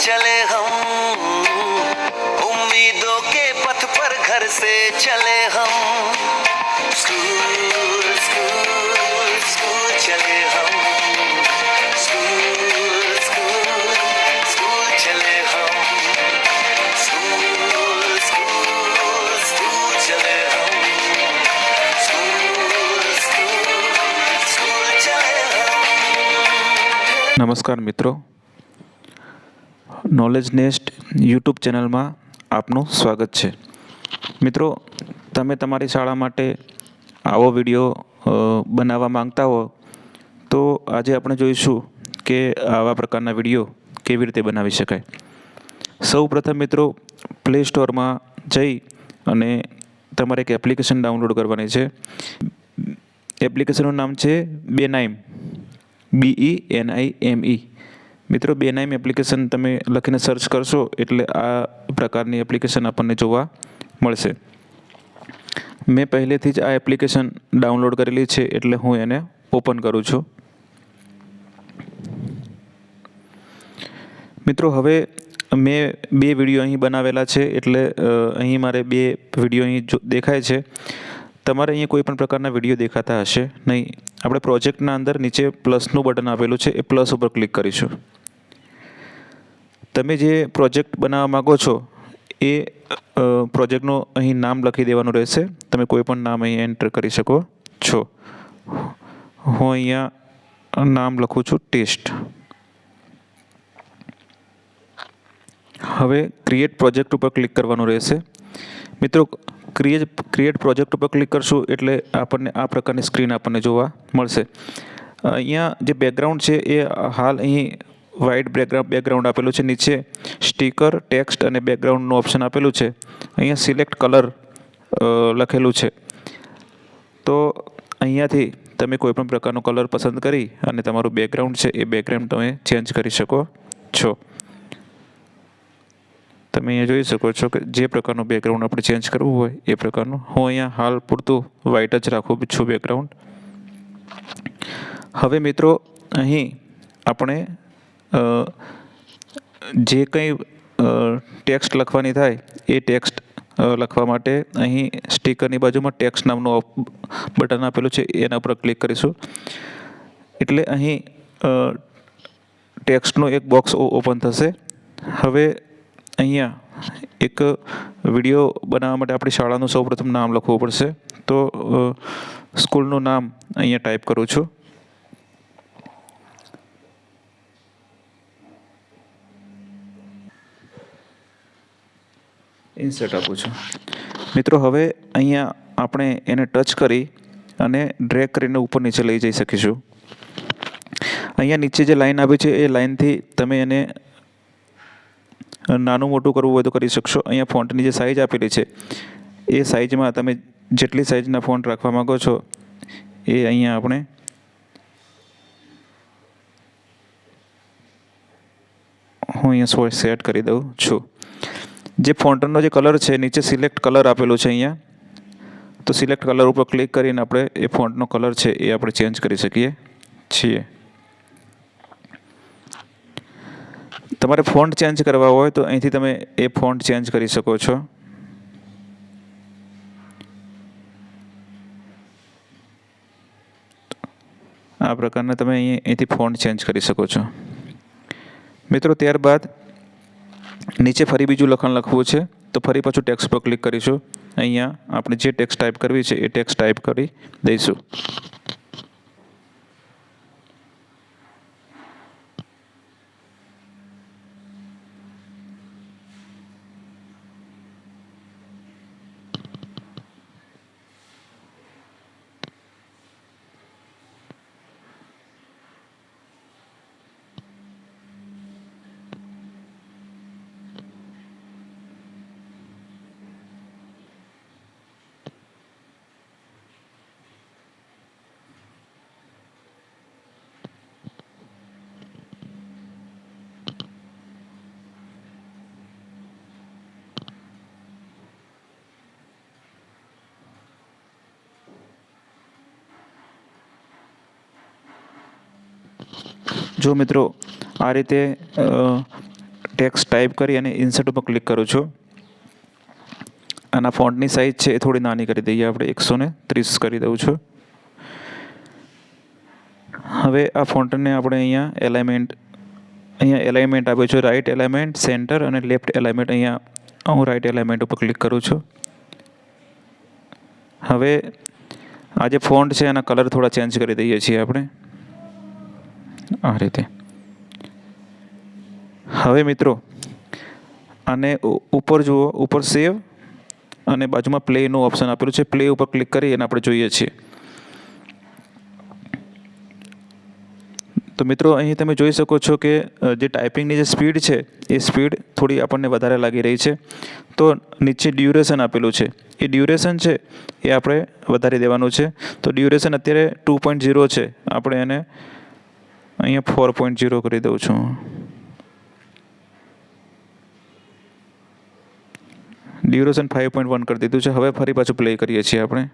चले हम। उम्मीदों के पथ पर घर से चले हम। स्कूल स्कूल स्कूल चले हम। चले हम। नमस्कार मित्रों નોલેજ નેસ્ટ યુટ્યુબ ચેનલમાં આપનું સ્વાગત છે. મિત્રો, તમે તમારી શાળા માટે આવો વીડિયો બનાવવા માંગતા હો, તો આજે આપણે જોઈશું કે આવા પ્રકારના વીડિયો કેવી રીતે બનાવી શકાય. સૌ પ્રથમ મિત્રો પ્લે સ્ટોરમાં જઈ અને તમારે એક એપ્લિકેશન ડાઉનલોડ કરવાની છે. એપ્લિકેશનનું નામ છે બેનાઇમ બીઈ એન આઈ એમ ઈ મિત્રો બેનાઇમ એપ્લિકેશન તમે લખીને સર્ચ કરશો, એટલે આ પ્રકારની એપ્લિકેશન આપણને જોવા મળશે. મેં પહેલેથી જ આ એપ્લિકેશન ડાઉનલોડ કરેલી છે, એટલે હું એને ઓપન કરું છું. મિત્રો, હવે મેં બે વીડિયો અહીં બનાવેલા છે, એટલે અહીં મારે બે વીડિયો અહીં દેખાય છે. તમારે અહીંયા કોઈ પણ પ્રકારના વીડિયો દેખાતા હશે નહીં. આપણે પ્રોજેક્ટના અંદર નીચે પ્લસનું બટન આપેલું છે, એ પ્લસ ઉપર ક્લિક કરીશું. તમે જે પ્રોજેક્ટ બનાવવા માગો છો, એ પ્રોજેક્ટનું અહીં નામ લખી દેવાનું રહેશે. તમે કોઈ પણ નામ અહીં એન્ટર કરી શકો છો. હું અહીંયા નામ લખું છું ટેસ્ટ. હવે ક્રિએટ પ્રોજેક્ટ ઉપર ક્લિક કરવાનું રહેશે. મિત્રો ક્રિએટ ક્રિએટ પ્રોજેક્ટ ઉપર ક્લિક કરશું એટલે આપણને આ પ્રકારની સ્ક્રીન આપણને જોવા મળશે. અહીંયા જે બેકગ્રાઉન્ડ છે એ હાલ અહીં વ્હાઇટ બેકગ્રાઉન્ડ બેકગ્રાઉન્ડ આપેલું છે. નીચે સ્ટીકર ટેક્સ્ટ અને બેકગ્રાઉન્ડનું ઓપ્શન આપેલું છે. અહીંયા સિલેક્ટ કલર લખેલું છે. તો અહીંયાથી તમે કોઈપણ પ્રકારનો કલર પસંદ કરી અને તમારું બેકગ્રાઉન્ડ છે, એ બેકગ્રાઉન્ડ તમે ચેન્જ કરી શકો છો. તમે અહીંયા જોઈ શકો છો કે જે પ્રકારનું બેકગ્રાઉન્ડ આપણે ચેન્જ કરવું હોય, એ પ્રકારનું. હું અહીંયા હાલ પૂરતું વ્હાઇટ જ રાખું છું બેકગ્રાઉન્ડ હવે મિત્રો, અહીં આપણે જે કંઈ ટેક્સ્ટ લખવાની થાય, એ ટેક્સ્ટ લખવા માટે અહીં સ્ટીકરની બાજુમાં ટેક્સ્ટ નામનું બટન આપેલું છે, એના ઉપર ક્લિક કરીશું. એટલે અહીં ટેક્સ્ટનું એક બોક્સ ઓપન થશે. હવે અહીંયા એક વીડિયો બનાવવા માટે આપણી શાળાનું સૌપ્રથમ નામ લખવું પડશે. તો સ્કૂલનું નામ અહીંયા ટાઈપ કરું છું. ઇન્સર્ટ આપું છું. મિત્રો, હવે અહીંયા આપણે એને ટચ કરી અને ડ્રેક કરીને ઉપર નીચે લઈ જઈ શકીશું. અહીંયા નીચે જે લાઈન આપી છે, એ લાઈનથી તમે એને નાનું મોટું કરવું હોય તો કરી શકશો. અહીંયા ફોન્ટની જે સાઇઝ આપેલી છે, એ સાઇઝમાં તમે જેટલી સાઇઝના ફોન્ટ રાખવા માગો છો, એ અહીંયા આપણે હું અહીંયા સેટ કરી દઉં છું. જે ફોન્ટનો જે કલર છે, નીચે સિલેક્ટ કલર આપેલો છે અહીંયા. તો સિલેક્ટ કલર ઉપર ક્લિક કરીને આપણે એ ફોન્ટનો કલર છે એ આપણે ચેન્જ કરી શકીએ છીએ. તમારે ફોન્ટ ચેન્જ કરવા હોય તો અહીંથી તમે એ ફોન્ટ ચેન્જ કરી શકો છો. આ પ્રકારના તમે અહીં, અહીંથી ફોન્ટ ચેન્જ કરી શકો છો. મિત્રો, ત્યારબાદ નીચે ફરી બીજું લખાણ લખવું છે, તો ફરી પાછું ટેક્સ પર ક્લિક કરીશું. અહીંયા આપણે જે ટેક્સ ટાઈપ કરવી છે, એ ટેક્સ ટાઈપ કરી દઈશું. જો મિત્રો આ રીતે ટેક્સ ટાઈપ કરી અને ઇન્સર્ટ ઉપર ક્લિક કરું છું. આના ફોન્ટની સાઇઝ છે એ થોડી નાની કરી દઈએ આપણે, એકસો ને ત્રીસ કરી દઉં છું. હવે આ ફોન્ટને આપણે અહીંયા એલાઇમેન્ટ અહીંયા એલાઇમેન્ટ આપ્યું છે રાઈટ એલાઇમેન્ટ સેન્ટર અને લેફ્ટ એલાઇમેન્ટ અહીંયા હું રાઇટ એલાઇમેન્ટ ઉપર ક્લિક કરું છું. હવે આ જે ફોન્ટ છે, એના કલર થોડા ચેન્જ કરી દઈએ છીએ આપણે. આ રીતે. હવે મિત્રો, આને ઉપર જુઓ, ઉપર સેવ અને બાજુમાં પ્લેનું ઓપ્શન આપેલું છે. પ્લે ઉપર ક્લિક કરી અને આપણે જોઈએ છીએ. તો મિત્રો, અહીં તમે જોઈ શકો છો કે જે ટાઈપિંગની જે સ્પીડ છે, એ સ્પીડ થોડી આપણને વધારે લાગી રહી છે. તો નીચે ડ્યુરેશન આપેલું છે. એ ડ્યુરેશન છે, એ આપણે વધારી દેવાનું છે. તો ડ્યુરેશન અત્યારે ટુ પોઈન્ટ ઝીરો છે. આપણે એને અહીંયા ફોર પોઈન્ટ ઝીરો કરી દઉં છું. ડ્યુરેશન ફાઇવ પોઈન્ટ વન કરી દીધું છે. હવે ફરી પાછું પ્લે કરીએ છીએ આપણે.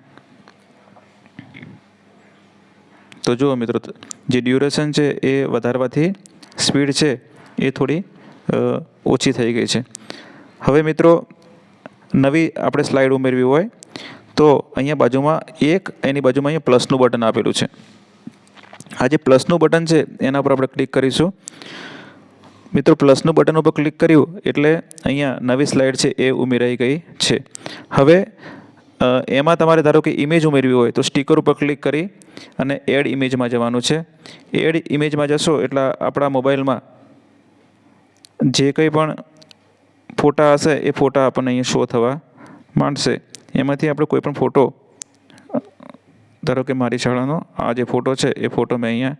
તો જુઓ મિત્રો, જે ડ્યુરેશન છે એ વધારવાથી સ્પીડ છે એ થોડી ઓછી થઈ ગઈ છે. હવે મિત્રો, નવી આપણે સ્લાઇડ ઉમેરવી હોય, તો અહીંયા બાજુમાં એક, એની બાજુમાં અહીંયા પ્લસનું બટન આપેલું છે. આ જે પ્લસનું બટન છે, એના પર આપણે ક્લિક કરીશું. મિત્રો, પ્લસનું બટન ઉપર ક્લિક કર્યું, એટલે અહીંયા નવી સ્લાઇડ છે, એ ઉમેરાઈ ગઈ છે. હવે એમાં તમારે ધારો કે ઇમેજ ઉમેરવી હોય, તો સ્ટીકર ઉપર ક્લિક કરી અને એડ ઇમેજમાં જવાનું છે. એડ ઇમેજમાં જશો, એટલે આપણા મોબાઈલમાં જે કંઈ પણ ફોટા હશે, એ ફોટા આપણને અહીંયા શો થવા માંડશે. એમાંથી આપણે કોઈ પણ ફોટો ધારો કે મારી શાળાનો આ જે ફોટો છે, એ ફોટો મેં અહીંયા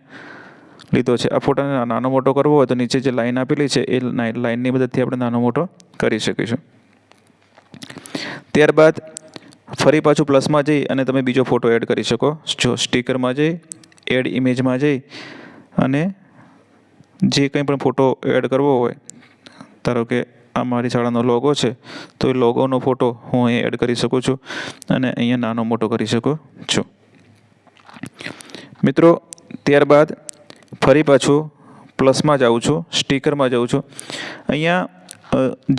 લીધો છે. આ ફોટાને નાનો મોટો કરવો હોય તો નીચે જે લાઈન આપેલી છે, એ લાઈન લાઈનની મદદથી આપણે નાનો મોટો કરી શકીશું. ત્યારબાદ ફરી પાછું પ્લસમાં જઈ અને તમે બીજો ફોટો એડ કરી શકો. જો સ્ટીકરમાં જઈ, એડ ઇમેજમાં જઈ અને જે કંઈ પણ ફોટો એડ કરવો હોય, ધારો કે આ મારી શાળાનો લોગો છે, તો એ લોગોનો ફોટો હું અહીં એડ કરી શકું છું અને અહીંયા નાનો મોટો કરી શકું છું. મિત્રો, ત્યારબાદ ફરી પાછું પ્લસમાં જાઉં છું, સ્ટીકરમાં જાઉં છું. અહીંયા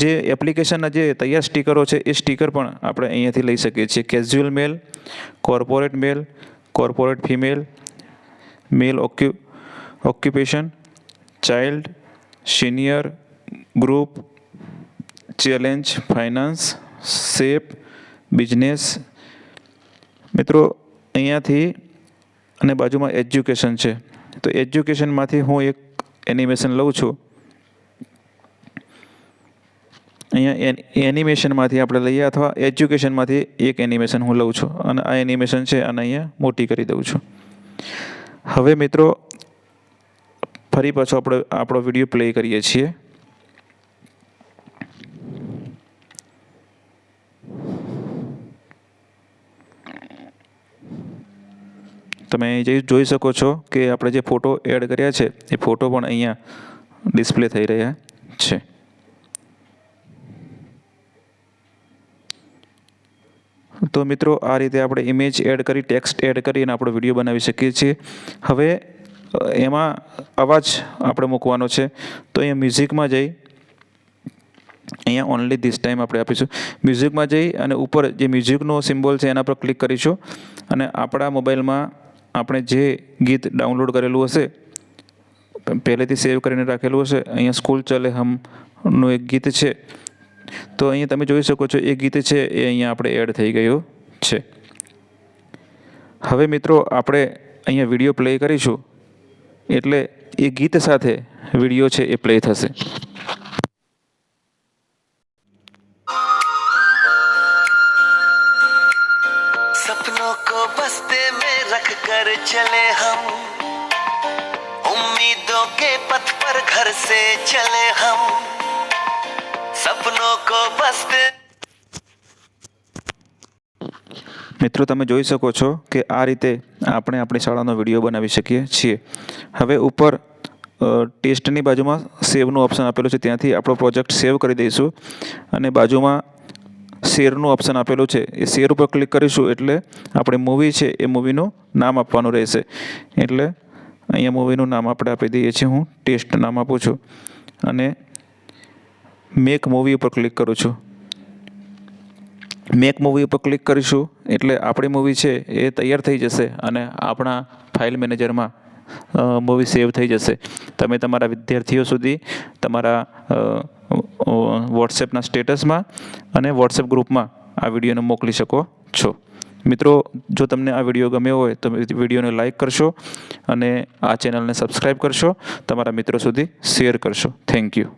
જે એપ્લિકેશનના જે તૈયાર સ્ટીકરો છે, એ સ્ટીકર પણ આપણે અહીંયાથી લઈ શકીએ છીએ. Casual male, corporate male, corporate female, male OQ, occupation, child, senior, group, challenge, finance shape business. મિત્રો, અહીંયાથી અને બાજુમાં એજ્યુકેશન છે. તો એજ્યુકેશનમાંથી હું એક એનિમેશન લઉં છું. અહીંયા એનિમેશનમાંથી આપણે લઈએ અથવા એજ્યુકેશનમાંથી એક એનિમેશન હું લઉં છું. અને આ એનિમેશન છે અને અહીંયા મોટી કરી દઉં છું. હવે મિત્રો, ફરી પાછો આપણે આપણો વીડિયો પ્લે કરીએ છીએ. તમે અહીં જોઈ શકો છો કે આપણે જે ફોટો એડ કર્યા છે, એ ફોટો પણ અહીંયા ડિસ્પ્લે થઈ રહ્યા છે. તો મિત્રો, આ રીતે આપણે ઇમેજ એડ કરી ટેક્સ્ટ એડ કરી અને આપણો વીડિયો બનાવી શકીએ છીએ. હવે એમાં અવાજ આપણે મૂકવાનો છે. તો અહીંયા મ્યુઝિકમાં જઈ, અહીંયા ઓનલી ધીસ ટાઈમ આપણે આપીશું. મ્યુઝિકમાં જઈ અને ઉપર જે મ્યુઝિકનો સિમ્બોલ છે એના પર ક્લિક કરીશું અને આપણા મોબાઈલમાં આપણે જે ગીત ડાઉનલોડ કરેલું હશે, પહેલેથી સેવ કરીને રાખેલું હશે, અહીંયા સ્કૂલ ચલે હમનું એક ગીત છે. તો અહીંયા તમે જોઈ શકો છો, એ ગીત છે, એ અહીંયા આપણે એડ થઈ ગયું છે. હવે મિત્રો, આપણે અહીંયા વીડિયો પ્લે કરીશું, એટલે એ ગીત સાથે વીડિયો છે, એ પ્લે થશે. चले हम उम्मीदों के पथ पर घर से चले हम सपनों को बस्ते મિત્રો તમે જોઈ શકો છો કે આ રીતે આપણે આપણી શાળાનો વિડીયો બનાવી શકીએ છીએ હવે ઉપર અ, ટેસ્ટની બાજુમાં સેવનું ઓપ્શન આપેલું છે ત્યાંથી આપણો પ્રોજેક્ટ સેવ કરી દઈશું અને બાજુમાં શેરનું ઓપ્શન આપેલું છે. એ શેર ઉપર ક્લિક કરીશું એટલે આપણી મૂવી છે એ મૂવીનું નામ આપવાનું રહેશે. એટલે અહીંયા મૂવીનું નામ આપણે આપી દઈએ છીએ હું. ટેસ્ટ નામ આપું છું. અને મેક મૂવી ઉપર ક્લિક કરું છું. મેક મૂવી ઉપર ક્લિક કરીશું એટલે આપણી મૂવી છે એ તૈયાર થઈ જશે અને આપણા ફાઇલ મેનેજરમાં મૂવી સેવ થઈ જશે. તમે તમારા વિદ્યાર્થીઓ સુધી તમારા વોટ્સએપના સ્ટેટસમાં અને વોટ્સએપ ગ્રુપમાં આ વિડીયોને મોકલી શકો છો. મિત્રો, જો તમને આ વીડિયો ગમ્યો હોય તો વિડીયોને લાઇક કરશો અને આ ચેનલને સબસ્ક્રાઈબ કરશો. તમારા મિત્રો સુધી શેર કરશો. Thank you.